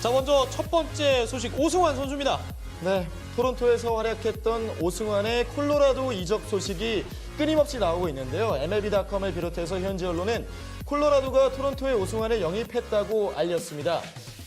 자, 먼저 첫 번째 소식 오승환 선수입니다. 네, 토론토에서 활약했던 오승환의 콜로라도 이적 소식이 끊임없이 나오고 있는데요. MLB.com을 비롯해서 현지 언론은 콜로라도가 토론토에 오승환을 영입했다고 알렸습니다.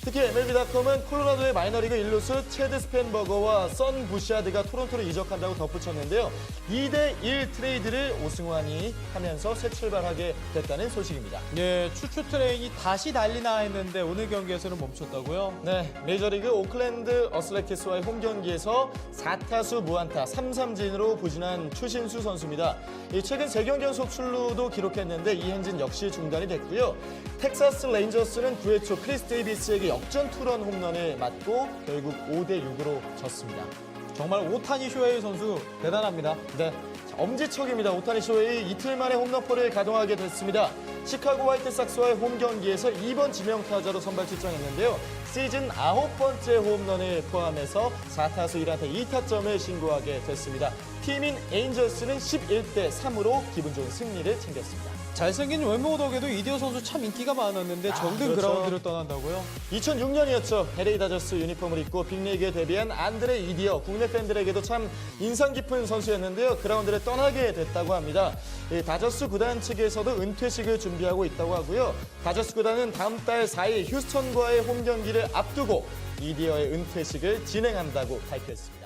특히 MLB.com은 콜로라도의 마이너리그 일루수 체드 스펜버거와 선 부시아드가 토론토로 이적한다고 덧붙였는데요. 2대1 트레이드를 오승환이 하면서 새 출발하게 됐다는 소식입니다. 예, 추추 트레인이 다시 달리나 했는데 오늘 경기에서는 멈췄다고요? 네, 메이저리그 오클랜드 어슬레티스와의 홈 경기에서 4타수 무안타 3삼진으로 부진한 추신수 선수입니다. 이 최근 3경기 연속 출루도 기록했는데 이 행진 역시 중단이 됐고요. 텍사스 레인저스는 9회 초 크리스 데이비스에게 역전 투런 홈런을 맞고 결국 5대 6으로 졌습니다. 정말 오타니 쇼헤이 선수 대단합니다. 네, 자, 엄지척입니다. 오타니 쇼헤이 이틀 만에 홈런포를 가동하게 됐습니다. 시카고 화이트삭스와의 홈 경기에서 2번 지명 타자로 선발 출장했는데요. 시즌 아홉 번째 홈런을 포함해서 4타수 1안타 2타점을 신고하게 됐습니다. 팀인 에인절스는 11대 3으로 기분 좋은 승리를 챙겼습니다. 잘생긴 외모 덕에도 이디오 선수 참 인기가 많았는데 정든 그렇죠. 그라운드를 떠난다고요? 2006년이었죠. LA 다저스 유니폼을 입고 빅리그에 데뷔한 안드레 이디어 국내 팬들에게도 참 인상 깊은 선수였는데요. 그라운드를 떠나게 됐다고 합니다. 이 다저스 구단 측에서도 은퇴식을 준비하고 있다고 하고요. 다저스 구단은 다음 달 4일 휴스턴과의 홈 경기를 앞두고 이디어의 은퇴식을 진행한다고 발표했습니다.